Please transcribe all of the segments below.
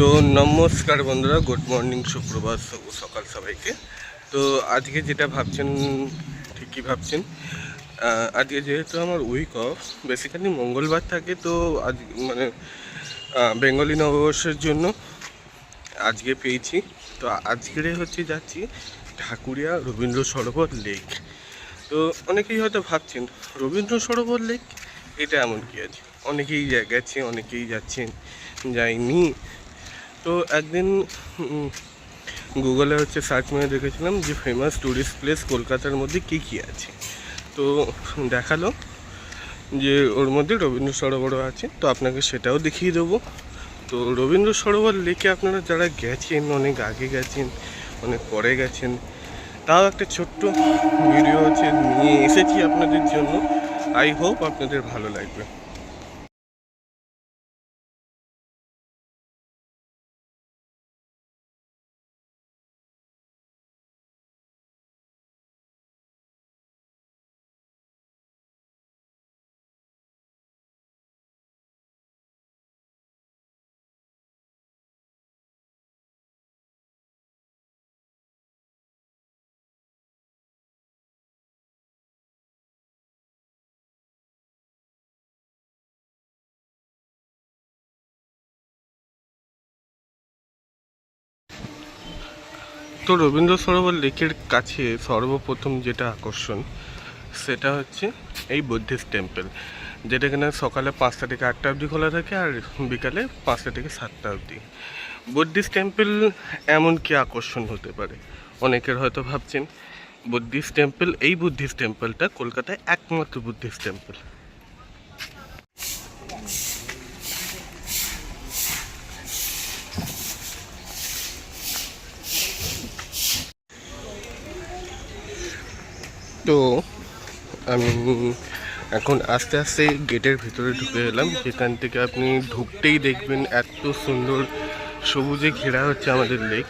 তো নমস্কার বন্ধুরা, গুড মর্নিং, সুপ্রভাত সকাল সবাইকে। তো আজকে যেটা ভাবছেন, ঠিকই ভাবছেন আজকে যেহেতু আমার উইক অফ বেসিক্যালি মঙ্গলবার থাকে, তো আজ মানে বেঙ্গলি নববর্ষের জন্য আজকে পেয়েছি। তো আজকের হচ্ছে যাচ্ছি ঢাকুরিয়া রবীন্দ্র সরোবর লেক তো অনেকেই হয়তো ভাবছেন, রবীন্দ্র সরোবর লেক এটা এমন কি আছে? অনেকেই গেছে অনেকেই যাচ্ছেন, যায়নি। তো একদিন গুগলে হচ্ছে সার্চ মেরে দেখেছিলাম যে ফেমাস ট্যুরিস্ট প্লেস কলকাতার মধ্যে কী কী আছে। তো দেখাল যে ওর মধ্যে রবীন্দ্র সরোবরও আছে, তো আপনাকে সেটাও দেখিয়ে দেবো। তো রবীন্দ্র সরোবর লেকে আপনারা যারা গেছেন, অনেক আগে গেছেন, অনেক পরে গেছেন, তাও একটা ছোট্ট ভিডিও হচ্ছে নিয়ে এসেছি আপনাদের জন্য। আই হোপ আপনাদের ভালো লাগবে। তো রবীন্দ্র সরোবর লেকের কাছে সর্বপ্রথম যেটা আকর্ষণ, সেটা হচ্ছে এই বুদ্ধিস্ট টেম্পল, যেটা কিনা সকালে পাঁচটা থেকে আটটা অবধি খোলা থাকে আর বিকালে পাঁচটা থেকে সাতটা অবধি। বুদ্ধিস্ট টেম্পল এমন কি আকর্ষণ হতে পারে? অনেকের হয়তো ভাবছেন, বুদ্ধিস্ট টেম্পল, এই বুদ্ধিস্ট টেম্পলটা কলকাতায় একমাত্র বুদ্ধিস্ট টেম্পল। তো আমি এখন আস্তে আস্তে গেটের ভিতরে ঢুকে এলাম। যেখান থেকে আপনি ঢুকতেই দেখবেন এত সুন্দর সবুজে ঘেরা হচ্ছে আমাদের লেক।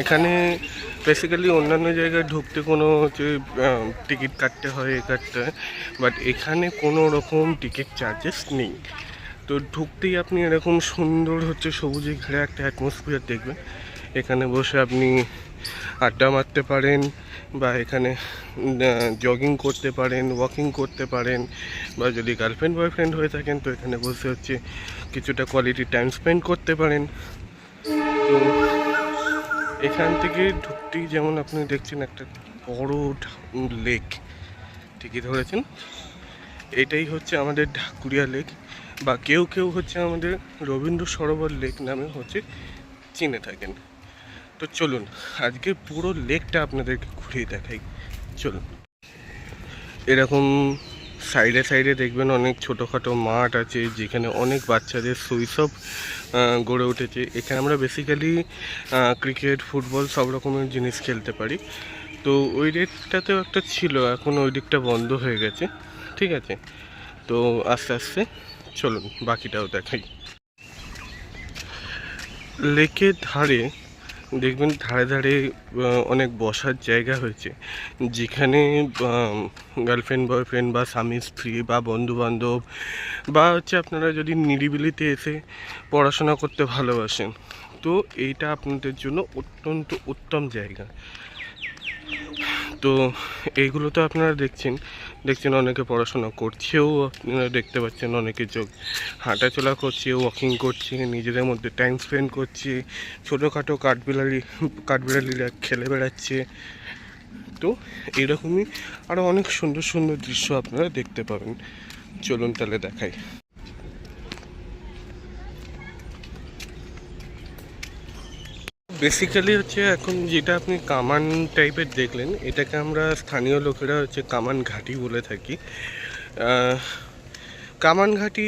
এখানে বেসিক্যালি অন্যান্য জায়গায় ঢুকতে কোনো হচ্ছে টিকিট কাটতে হয়, এ কাটতে হয় বাট এখানে কোনো রকম টিকিট চার্জেস নেই। তো ঢুকতেই আপনি এরকম সুন্দর হচ্ছে সবুজে ঘেরা একটা অ্যাটমসফিয়ার দেখবেন। এখানে বসে আপনি আড্ডা মারতে পারেন বা এখানে জগিং করতে পারেন ওয়াকিং করতে পারেন বা যদি গার্লফ্রেন্ড বয়ফ্রেন্ড হয়ে থাকেন তো এখানে বসে হচ্ছে কিছুটা কোয়ালিটি টাইম স্পেন্ড করতে পারেন। তো এখান থেকে ঢুকতেই যেমন আপনি দেখছেন একটা বড় লেক ঠিকই ধরেছেন। এটাই হচ্ছে আমাদের ঢাকুরিয়া লেক বা কেউ কেউ হচ্ছে আমাদের রবীন্দ্র সরোবর লেক নামে হচ্ছে চিনে থাকেন। তো চলুন আজকে পুরো লেকটা আপনাদেরকে ঘুরিয়ে দেখাই। চলুন। এরকম সাইডে সাইডে দেখবেন অনেক ছোটোখাটো মাঠ আছে, যেখানে অনেক বাচ্চাদের শৈশব গড়ে উঠেছে। এখানে আমরা বেসিক্যালি ক্রিকেট ফুটবল সব রকমের জিনিস খেলতে পারি। তো ওই রেটটাতেও একটা ছিল, এখন ওই দিকটা বন্ধ হয়ে গেছে। ঠিক আছে? তো আস্তে আস্তে চলুন, বাকিটাও দেখাই। লেকের ধারে দেখবেন ধারে ধারে অনেক বসার জায়গা হয়েছে। যেখানে গার্লফ্রেন্ড বয়ফ্রেন্ড বা স্বামী, স্ত্রী বা বন্ধু বান্ধব বা হচ্ছে আপনারা যদি নিরিবিলিতে এসে পড়াশোনা করতে ভালোবাসেন, তো এইটা আপনাদের জন্য অত্যন্ত উত্তম জায়গা। তো এইগুলো তো আপনারা দেখছেন। দেখছেন অনেকে পড়াশোনা করছেও, আপনারা দেখতে পাচ্ছেন অনেকে যোগ, হাঁটাচলা করছে ওয়াকিং করছে, নিজেদের মধ্যে টাইম স্পেন্ড করছে, ছোটোখাটো কাঠবিড়ালি, কাঠবিড়ালিরা খেলে বেড়াচ্ছে। তো এরকমই আরও অনেক সুন্দর সুন্দর দৃশ্য আপনারা দেখতে পাবেন। চলুন তাহলে দেখাই। বেসিক্যালি হচ্ছে এখন যেটা আপনি কামান টাইপের দেখলেন, এটাকে আমরা স্থানীয় লোকেরা হচ্ছে কামান ঘাটি বলে থাকি। কামান ঘাটি,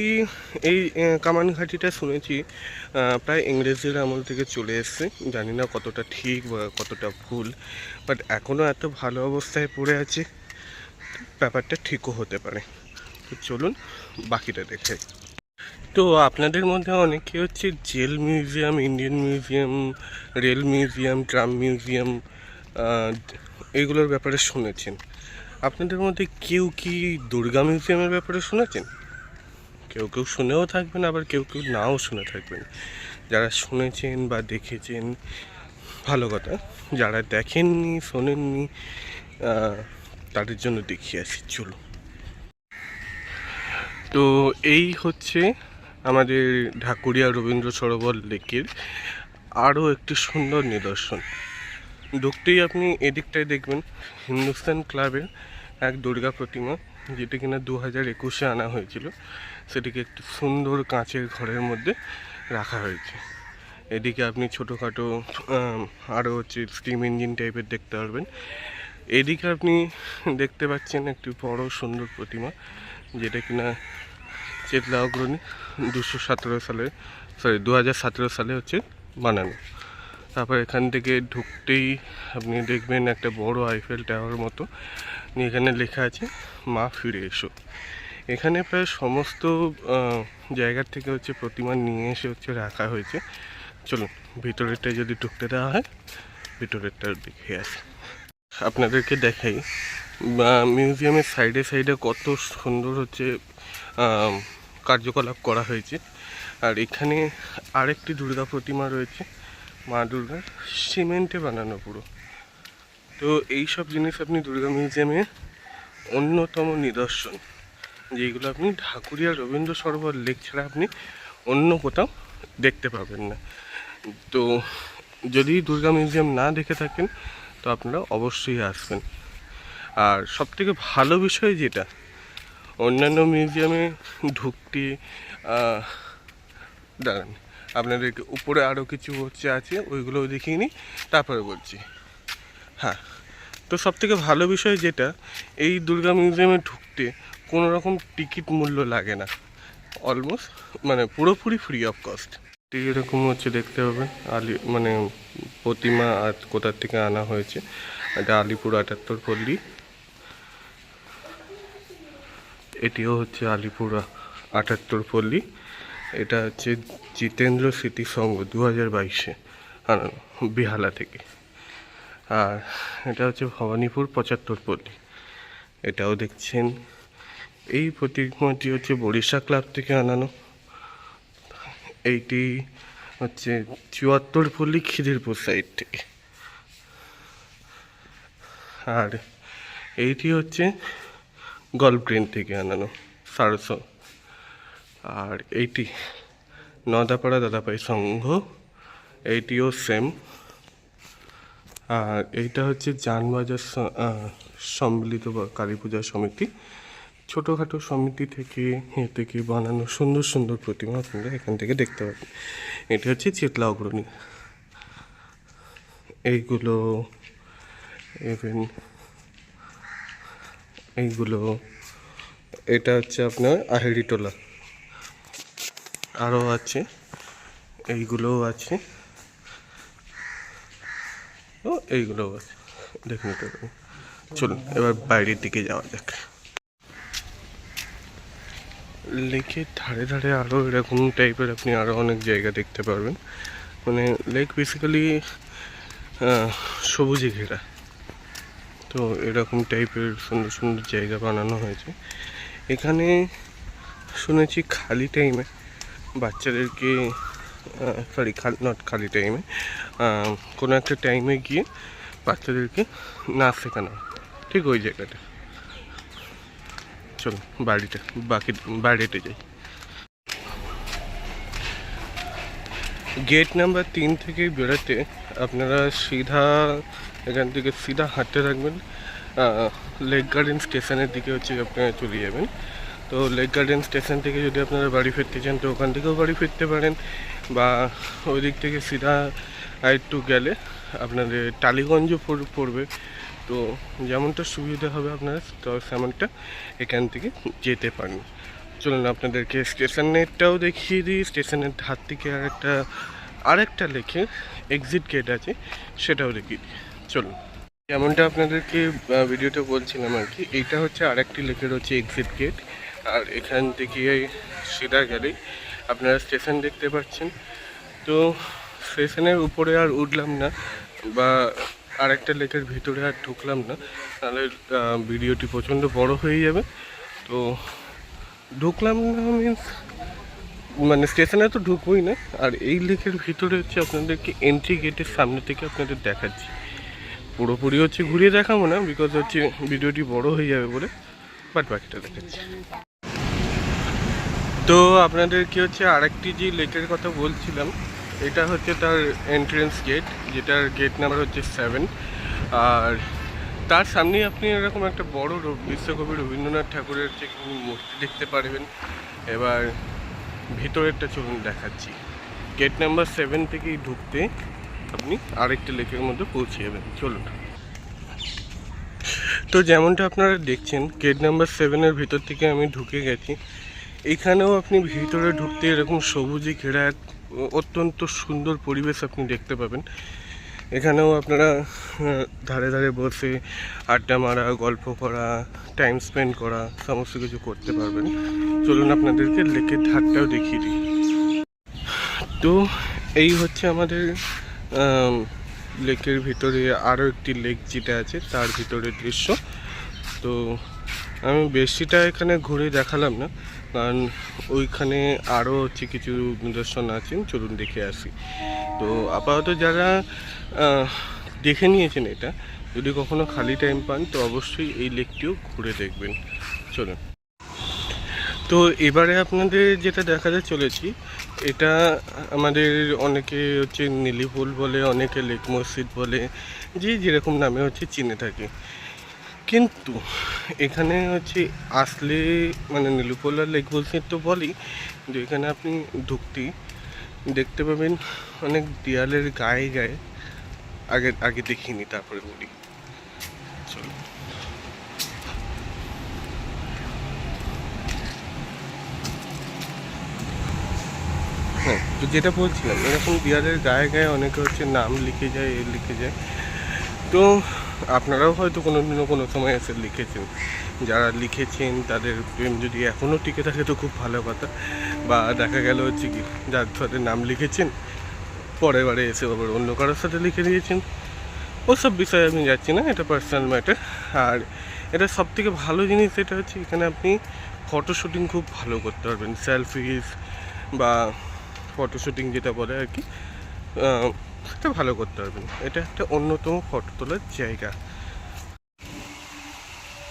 এই কামান ঘাটিটা শুনেছি প্রায় ইংরেজদের আমল থেকে চলে এসছে। জানি না কতটা ঠিক বা কতটা ভুল বাট এখনও এত ভালো অবস্থায় পড়ে আছে, ব্যাপারটা ঠিকও হতে পারে। তো চলুন বাকিটা দেখে তো আপনাদের মধ্যে অনেকে হচ্ছে jail museum, Indian museum rail museum, tram museum এগুলোর ব্যাপারে শুনেছেন। আপনাদের মধ্যে কেউ কি দুর্গা মিউজিয়ামের ব্যাপারে শুনেছেন? কেউ কেউ শুনেও থাকবেন, আবার কেউ কেউ নাও শুনে থাকবেন। যারা শুনেছেন বা দেখেছেন, ভালো কথা। যারা দেখেননি, শোনেননি তাদের জন্য দেখিয়ে আসি চলো তো এই হচ্ছে আমাদের ঢাকুরিয়া রবীন্দ্র সরোবর লেকের আরও একটি সুন্দর নিদর্শন। ঢুকতেই আপনি এদিকটায় দেখবেন, হিন্দুস্তান ক্লাবের এক দুর্গা প্রতিমা, যেটি কিনা দু হাজার একুশে আনা হয়েছিল। সেটিকে একটি সুন্দর কাঁচের ঘরের মধ্যে রাখা হয়েছে। এদিকে আপনি ছোটোখাটো আরও হচ্ছে স্টিম ইঞ্জিন টাইপের দেখতে পারবেন। এদিকে আপনি দেখতে পাচ্ছেন একটি বড় সুন্দর প্রতিমা, যেটা কিনা চেতলা অগ্রণী দুশো সতেরো সালে সরি দু হাজার সতেরো সালে হচ্ছে বানানো। তারপর এখান থেকে ঢুকতেই আপনি দেখবেন একটা বড় আইফেল টাওয়ার মতো। এখানে লেখা আছে, মা ফিরে এসো। এখানে প্রায় সমস্ত জায়গার থেকে হচ্ছে প্রতিমা নিয়ে এসে হচ্ছে রাখা হয়েছে। চলুন, ভিতরেরটা যদি ঢুকতে দেওয়া হয় ভিতরেরটা দেখে আসি। আপনাদেরকে দেখাই মিউজিয়ামের সাইডে সাইডে কত সুন্দর হচ্ছে কার্যকলাপ করা হয়েছে। আর এখানে আরেকটি দুর্গা প্রতিমা রয়েছে, মা দুর্গার সিমেন্টে বানানো পুরো। তো এই সব জিনিস আপনি দুর্গা মিউজিয়ামে অন্যতম নিদর্শন। যেগুলো আপনি ঢাকুরিয়া রবীন্দ্র সরোবর লেক ছাড়া আপনি অন্য কোথাও দেখতে পাবেন না। তো যদি দুর্গা মিউজিয়াম না দেখে থাকেন, তো আপনারা অবশ্যই আসবেন। আর সবথেকে ভালো বিষয় যেটা, অন্যান্য মিউজিয়ামে ঢুকতে দাঁড়ান। আপনাদেরকে উপরে আরও কিছু হচ্ছে আছে, ওইগুলোও দেখিয়ে নিই, তারপরে বলছি। হ্যাঁ তো সবথেকে ভালো বিষয় যেটা, এই দুর্গা মিউজিয়ামে ঢুকতে কোনো রকম টিকিট মূল্য লাগে না। অলমোস্ট মানে পুরোপুরি ফ্রি অফ কস্ট এরকম হচ্ছে, দেখতে পাবেন। আলি মানে প্রতিমা আর কোথার থেকে আনা হয়েছে, এটা আলিপুর আটাত্তর পল্লী। এটিও হচ্ছে আলিপুর আটাত্তর পল্লী। এটা হচ্ছে জিতেন্দ্র স্মৃতি সংঘ দু হাজার বাইশে আনানো বিহালা থেকে। আর এটা হচ্ছে ভবানীপুর পঁচাত্তর পল্লী। এটাও দেখছেন। এই প্রতিমাটি হচ্ছে বরিশা ক্লাব থেকে আনানো। এইটি হচ্ছে চুয়াত্তর পল্লী খিদিরপুর সাইড থেকে। আর এইটি হচ্ছে গল্ফ ট্রেন থেকে আনানো সারসো আর এইটি নদাপাড়া দাদাপাই সংঘ, এইটিও সেম আর এইটা হচ্ছে যানবাজার সম্মিলিত কালী পূজা সমিতি। ছোটোখাটো সমিতি থেকে এ থেকে বানানো সুন্দর সুন্দর প্রতিমা আপনারা এখান থেকে দেখতে পাবেন। এটা হচ্ছে চেতলা অগ্রণী। এইগুলো ইভেন এইগুলো, এটা হচ্ছে আপনার আহেরিটোলা আরও আছে। এইগুলোও আছে। ও, এইগুলোও আছে। দেখে নিতে পারেন চলুন, এবার বাইরের দিকে যাওয়া যাক। লেকের ধারে ধারে আরও এরকম টাইপের আপনি আরও অনেক জায়গা দেখতে পারবেন। মানে লেক বেসিক্যালি সবুজে ঘেরা। তো এরকম টাইপের সুন্দর সুন্দর জায়গা বানানো হয়েছে। এখানে শুনেছি খালি টাইমে বাচ্চাদেরকে সরি খালি নট খালি টাইমে কোনো একটা টাইমে গিয়ে বাচ্চাদেরকে নাচ শেখানো ঠিক ওই জায়গাটা। চলো, বাড়িতে, বাকি বাড়িতে যাই। গেট নাম্বার তিন থেকে বেরোতে আপনারা সিধা, এখান থেকে সিধা হাঁটতে থাকবেন। লেক গার্ডেন স্টেশনের দিকে হচ্ছে আপনারা চলে যাবেন। তো লেক গার্ডেন স্টেশন থেকে যদি আপনারা বাড়ি ফিরতে চান তো ওখান থেকেও বাড়ি ফিরতে পারেন। বা ওই দিক থেকে সিধা একটু গেলে আপনাদের টালিগঞ্জও পড়বে। তো যেমনটা সুবিধা হবে আপনারা তো সেমনটা এখান থেকে যেতে পারেন। চলুন আপনাদেরকে স্টেশনেরটাও দেখিয়ে দিই। স্টেশনের ধার থেকে আর একটা আরেকটা লেখে এক্সিট গেট আছে সেটাও দেখিয়ে দিই। চলুন। যেমনটা আপনাদেরকে আহ, ভিডিওতে বলছিলাম আর কি এইটা হচ্ছে আরেকটি লেখের হচ্ছে এক্সিট গেট আর এখান থেকে সিধা গেলেই আপনারা স্টেশন দেখতে পাচ্ছেন। তো স্টেশনের উপরে আর উঠলাম না বা আরেকটা লেকের ভিতরে আর ঢুকলাম না। তাহলে ভিডিওটি প্রচণ্ড বড় হয়ে যাবে। তো ঢুকলাম না মিন্স মানে স্টেশনে তো ঢুকবোই না। আর এই লেকের ভিতরে হচ্ছে আপনাদেরকে এন্ট্রি গেটের সামনে থেকে আপনাদের দেখাচ্ছি। পুরোপুরি হচ্ছে ঘুরিয়ে দেখাবো না বিকজ হচ্ছে ভিডিওটি বড় হয়ে যাবে বলে বাট বাকিটা দেখাচ্ছি। তো আপনাদের কি হচ্ছে আরেকটি যে লেকের কথা বলছিলাম, এটা হচ্ছে তার এন্ট্রেন্স গেট যেটার গেট নাম্বার হচ্ছে সেভেন আর তার সামনেই আপনি এরকম একটা বড় বিশ্বকবি রবীন্দ্রনাথ ঠাকুরের হচ্ছে মূর্তি দেখতে পারবেন। এবার ভিতরেরটা চলুন দেখাচ্ছি। গেট নাম্বার সেভেন থেকেই ঢুকতে আপনি আরেকটা লেকের মধ্যে পৌঁছে যাবেন। চলুন। তো যেমনটা আপনারা দেখছেন গেট নাম্বার সেভেনের ভিতর থেকে আমি ঢুকে গেছি। এখানেও আপনি ভিতরে ঢুকতে এরকম সবুজে ঘেরা এক অত্যন্ত সুন্দর পরিবেশ আপনি দেখতে পাবেন। এখানেও আপনারা ধারে ধারে বসে আড্ডা মারা, গল্প করা টাইম স্পেন্ড করা, সমস্ত কিছু করতে পারবেন। চলুন আপনাদেরকে লেকের ধারটাও দেখিয়ে দিই। তো এই হচ্ছে আমাদের লেকের ভিতরে আরও একটি লেক যেটা আছে, তার ভিতরের দৃশ্য। তো আমি বেশিটা এখানে ঘুরে দেখালাম না। কারণ ওইখানে আরও হচ্ছে কিছু নিদর্শন আছেন চলুন দেখে আসি। তো আপাতত যারা দেখে নিয়েছেন এটা, যদি কখনো খালি টাইম পান, তো অবশ্যই এই লেকটিও ঘুরে দেখবেন। চলুন। তো এবারে আপনাদের যেটা দেখাতে চলেছি, এটা আমাদের অনেকে হচ্ছে নীলিপুল বলে, অনেকে লেক মসজিদ বলে, যে যেরকম নামে হচ্ছে চিনে থাকে। কিন্তু এখানে হচ্ছে আসলে মানে নীলুপোলা লেক মসজিদ তো বলি কিন্তু এখানে আপনি ঢুকতেই দেখতে পাবেন অনেক দেয়ালের গায়ে গায়ে আগে আগে দেখিনি, তারপরে বলি। চলো হ্যাঁ তো যেটা বলছিলাম, এরকম দেয়ালের গায়ে গায়ে অনেকে হচ্ছে নাম লিখে যায়, এ লিখে যায়। তো আপনারাও হয়তো কোনো দিনও কোনো সময় এসে লিখেছেন। যারা লিখেছেন, তাদের প্রেম যদি এখনও টিকে থাকে তো খুব ভালো কথা। বা দেখা গেল হচ্ছে কি, যার সাথে নাম লিখেছেন, পরের বারে এসে আবার অন্য কারোর সাথে লিখে দিয়েছেন। ওসব বিষয়ে আমি যাচ্ছি না, এটা পার্সোনাল ম্যাটার আর এটা সব থেকে ভালো জিনিস এটা হচ্ছে এখানে আপনি ফটো শুটিং খুব ভালো করতে পারবেন। সেলফিস বা ফটো শুটিং যেটা বলে আর কি সেটা ভালো করতে পারবেন এটা একটা অন্যতম ফটো তোলার জায়গা।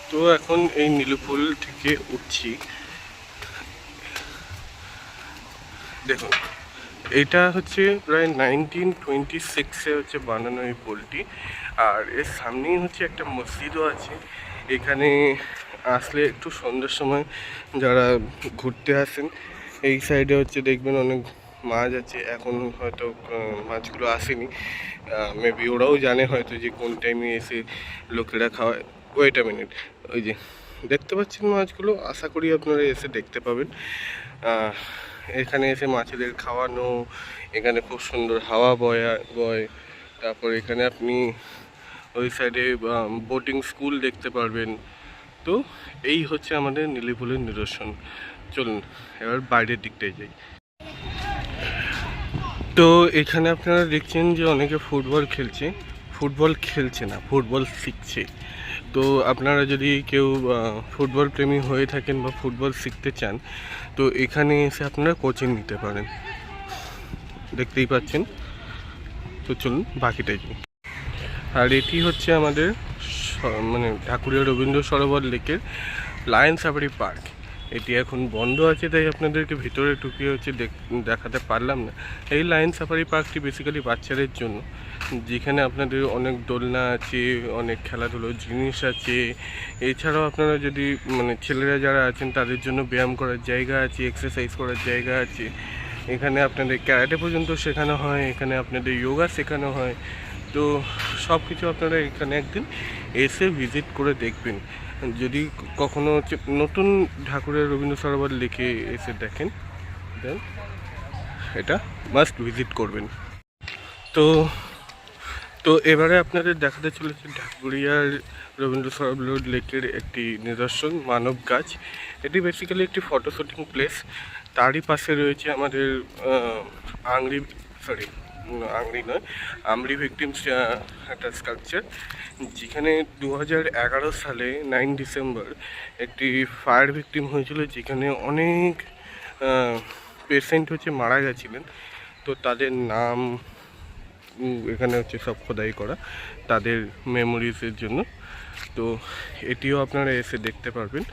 তো এখন এই নীলুফুল থেকে উঠছি। দেখুন, এটা হচ্ছে প্রায় নাইনটিন টোয়েন্টি সিক্সে হচ্ছে বানানো এই পোলটি আর এর সামনেই হচ্ছে একটা মসজিদও আছে। এখানে আসলে একটু সন্ধ্যের সময় যারা ঘুরতে আসেন, এই সাইডে হচ্ছে দেখবেন অনেক মাছ আছে এখন হয়তো মাছগুলো আসেনি। মেবি ওরাও জানে হয়তো যে কোন টাইমে এসে লোকেরা খাওয়ায়। ওয়েট মিনিট ওই যে, দেখতে পাচ্ছেন মাছগুলো? আশা করি আপনারা এসে দেখতে পাবেন। এখানে এসে মাছেদের খাওয়ানো, এখানে খুব সুন্দর হাওয়া বয় বয়। তারপর এখানে আপনি ওই সাইডে বোটিং স্কুল দেখতে পারবেন। তো, এই হচ্ছে আমাদের নীলিপুলের নিদর্শন। চলুন, এবার বাইরের দিকটায় যাই। তো এখানে আপনারা দেখছেন যে অনেকে ফুটবল খেলছে। ফুটবল খেলছে না, ফুটবল শিখছে। তো আপনারা যদি কেউ ফুটবল প্রেমী হয়ে থাকেন বা ফুটবল শিখতে চান, তো এখানে এসে আপনারা কোচিং নিতে পারেন। দেখতেই পাচ্ছেন? তো চলুন বাকিটাই আর এটি হচ্ছে আমাদের মানে ঠাকুরিয়া রবীন্দ্র সরোবর লেকের লায়ন সাফারি পার্ক। এটি এখন বন্ধ আছে, তাই আপনাদেরকে ভিতরে ঢুকিয়ে হচ্ছে দেখ- দেখাতে পারলাম না। এই লাইন সাফারি পার্কটি বেসিক্যালি বাচ্চাদের জন্য, যেখানে আপনাদের অনেক দোলনা আছে, অনেক খেলাধুলোর জিনিস আছে। এছাড়াও আপনারা যদি মানে ছেলেরা যারা আছেন, তাদের জন্য ব্যায়াম করার জায়গা আছে এক্সারসাইজ করার জায়গা আছে। এখানে আপনাদের ক্যারাটে পর্যন্ত শেখানো হয়, এখানে আপনাদের যোগা শেখানো হয়। তো সব কিছু আপনারা এখানে একদিন এসে ভিজিট করে দেখবেন। যদি কখনো নতুন ঠাকুরের রবীন্দ্র সরোবর লিখে এসে দেখেন দেন এটা মাস্ট ভিজিট করবেন। তো তো এবারে আপনাদের দেখাতে চলেছে ঢাকুরিয়ার রবীন্দ্র সরোবর লেকের একটি নিদর্শন, মানব গাছ। এটি বেসিক্যালি একটি ফটো শুটিং প্লেস তারই পাশে রয়েছে আমাদের আংরি সরি আংরি নয় আমরি ভিকটিমস একটা স্কাল্পচার যেখানে দু হাজার এগারো সালে নাইন ডিসেম্বর একটি ফায়ার ভিকটিম হয়েছিল, যেখানে অনেক পেশেন্ট হচ্ছে মারা গেছিলেন। তো তাদের নাম এখানে হচ্ছে সব খোদাই করা, তাদের মেমোরিজের জন্য। তো এটিও আপনারা এসে দেখতে পারবেন।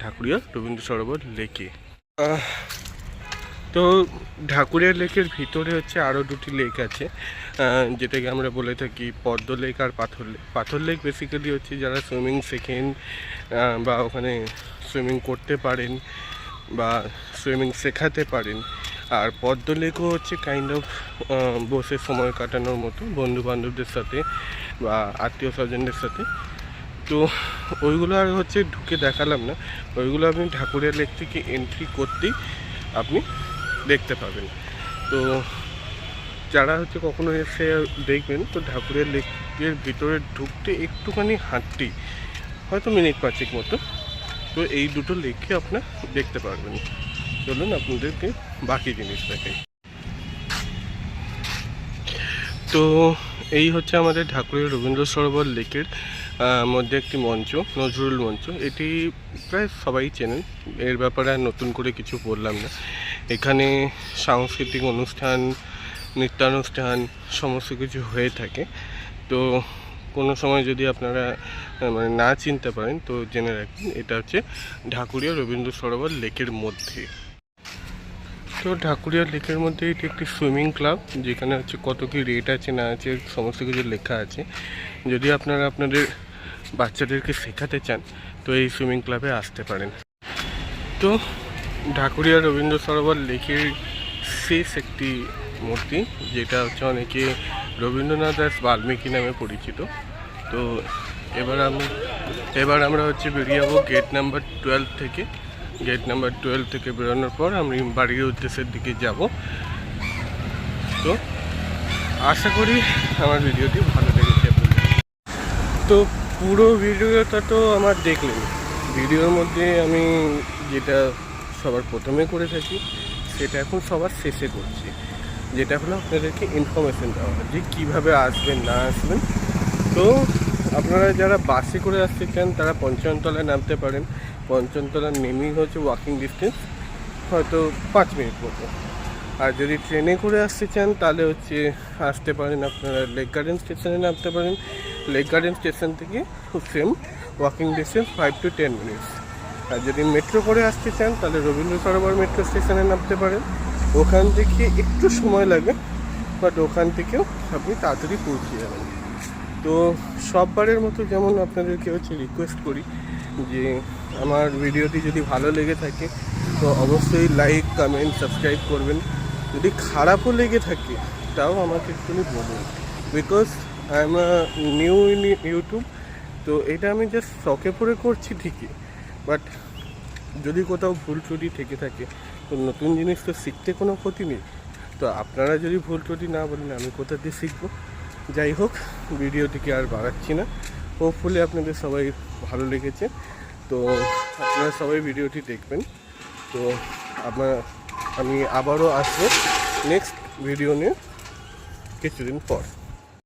ঢাকুরিয়া রবীন্দ্র সরোবর, লেকে। তো ঢাকুরিয়া লেকের ভিতরে হচ্ছে আরও দুটি লেক আছে যেটাকে আমরা বলে থাকি পদ্ম লেক আর পাথর লেক পাথর লেক বেসিক্যালি হচ্ছে যারা সুইমিং শেখেন বা ওখানে সুইমিং করতে পারেন বা সুইমিং শেখাতে পারেন। আর পদ্ম লেকও হচ্ছে কাইন্ড অফ বসে সময় কাটানোর মতো বন্ধু বান্ধবদের সাথে বা আত্মীয় স্বজনদের সাথে। তো ওইগুলো আর হচ্ছে ঢুকে দেখালাম না। ওইগুলো আপনি ঠাকুরের লেক থেকে এন্ট্রি করতেই আপনি দেখতে পাবেন। তো যারা হচ্ছে কখনো এসে দেখবেন, তো ঠাকুরের লেকের ভিতরে ঢুকতে একটুখানি হাঁটতেই হয়তো মিনিট পাঁচেক মতো। তো এই দুটো লেককে আপনার দেখতে পারবেন। চলুন আপনাদেরকে বাকি জিনিস দেখাই। তো এই হচ্ছে আমাদের ঠাকুরের রবীন্দ্র সরোবর লেকের মধ্যে একটি মঞ্চ, নজরুল মঞ্চ। এটি প্রায় সবাই চেনেন। এর ব্যাপারে আর নতুন করে কিছু বললাম না। এখানে সাংস্কৃতিক অনুষ্ঠান, নৃত্যানুষ্ঠান, সমস্ত কিছু হয়ে থাকে। তো কোনো সময় যদি আপনারা মানে না চিনতে পারেন, তো জেনে রাখবেন, এটা হচ্ছে ঢাকুরিয়া রবীন্দ্র সরোবর লেকের মধ্যে। তো ঢাকুরিয়া লেকের মধ্যে এটি একটি সুইমিং ক্লাব, যেখানে হচ্ছে কত কি রেট আছে, না আছে, সমস্ত কিছু লেখা আছে। যদি আপনারা আপনাদের বাচ্চাদেরকে শেখাতে চান, তো এই সুইমিং ক্লাবে আসতে পারেন। তো ঢাকুরিয়া রবীন্দ্র সরোবর লেকের শেষ একটি মূর্তি, যেটা হচ্ছে অনেকে রবীন্দ্রনাথ দাস বাল্মীকি নামে পরিচিত। তো এবার আমি, এবার আমরা হচ্ছে বেরিয়ে যাব গেট নাম্বার টুয়েলভ থেকে। গেট নাম্বার টুয়েলভ থেকে বেরোনোর পর আমি বাড়ির উদ্দেশ্যের দিকে যাব। তো আশা করি আমার ভিডিওটি ভালো লেগেছে। তো পুরো ভিডিওটা তো আমার দেখলেন। ভিডিওর মধ্যে আমি যেটা সবার প্রথমে করে থাকি, সেটা এখন সবার শেষে করছি। যেটা হলো আপনাদেরকে ইনফরমেশন দেওয়া, যে কীভাবে আসবেন, না আসবেন। তো আপনারা যারা বাসে করে আসতে চান, তারা পঞ্চমতলায় নামতে পারেন। পঞ্চমতলা নেমেই হচ্ছে ওয়াকিং ডিস্টেন্স হয়তো পাঁচ মিনিট মতো। আর যদি ট্রেনে করে আসতে চান, তাহলে হচ্ছে আসতে পারেন আপনারা লেক গার্ডেন স্টেশনে নামতে পারেন। লেক গার্ডেন স্টেশন থেকে same walking distance five to ten minutes আর যদি মেট্রো করে আসতে চান, তাহলে রবীন্দ্র সরোবর মেট্রো স্টেশনে নামতে পারেন। ওখান থেকে একটু সময় লাগে বাট ওখান থেকেও আপনি তাড়াতাড়ি পৌঁছে যাবেন। তো সববারের মতো যেমন আপনাদেরকে হচ্ছে রিকোয়েস্ট করি যে আমার ভিডিওটি যদি ভালো লেগে থাকে, তো অবশ্যই লাইক কমেন্ট সাবস্ক্রাইব করবেন। যদি খারাপও লেগে থাকে, তাও আমাকে একটুখানি বলুন। Because I am new in YouTube তো এটা আমি জাস্ট শখে পড়ে করছি ঠিকই বাট যদি কোথাও ভুল ত্রুটি থেকে থাকে, তো নতুন জিনিস তো শিখতে কোনো ক্ষতি নেই। তো আপনারা যদি ভুল ত্রুটি না বলেন, আমি কোথা দিয়ে শিখব? যাই হোক, ভিডিওটিকে আর বাড়াচ্ছি না। হোপফুলি আপনাদের সবাই ভালো লেগেছে। তো আপনারা সবাই ভিডিওটি দেখবেন। তো আপনার আমি আবারও আসব নেক্সট ভিডিও নিয়ে কিছুদিন পর।